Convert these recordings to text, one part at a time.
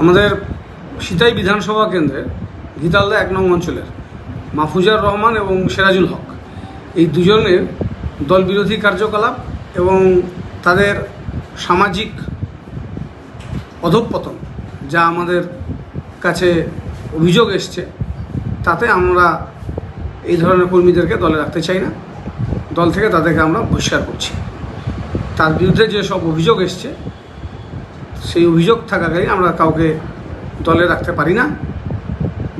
আমাদের সিতাই বিধানসভা কেন্দ্রের গীতালদা এক নং অঞ্চলের মাহফুজার রহমান এবং সেরাজুল হক, এই দুজনের দল বিরোধী কার্যকলাপ এবং তাদের সামাজিক অধঃপতন যা আমাদের কাছে অভিযোগ এসছে, তাতে আমরা এই ধরনের কর্মীদেরকে দলে রাখতে চাই না। দল থেকে তাদেরকে আমরা বহিষ্কার করছি। তার বিরুদ্ধে যে সব অভিযোগ এসছে সেই অভিযোগ থাকাকালীন আমরা কাউকে দলে রাখতে পারি না।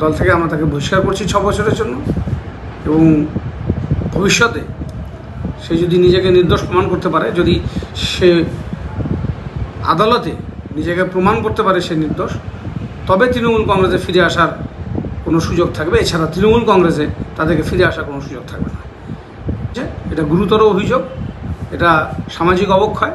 দল থেকে আমরা তাকে বহিষ্কার করছি ছ বছরের জন্য এবং ভবিষ্যতে সে যদি নিজেকে নির্দোষ প্রমাণ করতে পারে, যদি সে আদালতে নিজেকে প্রমাণ করতে পারে সে নির্দোষ, তবে তৃণমূল কংগ্রেসে ফিরে আসার কোনো সুযোগ থাকবে। এছাড়া তৃণমূল কংগ্রেসে তাদেরকে ফিরে আসার কোনো সুযোগ থাকবে না। এটা গুরুতর অভিযোগ, এটা সামাজিক অবক্ষয়।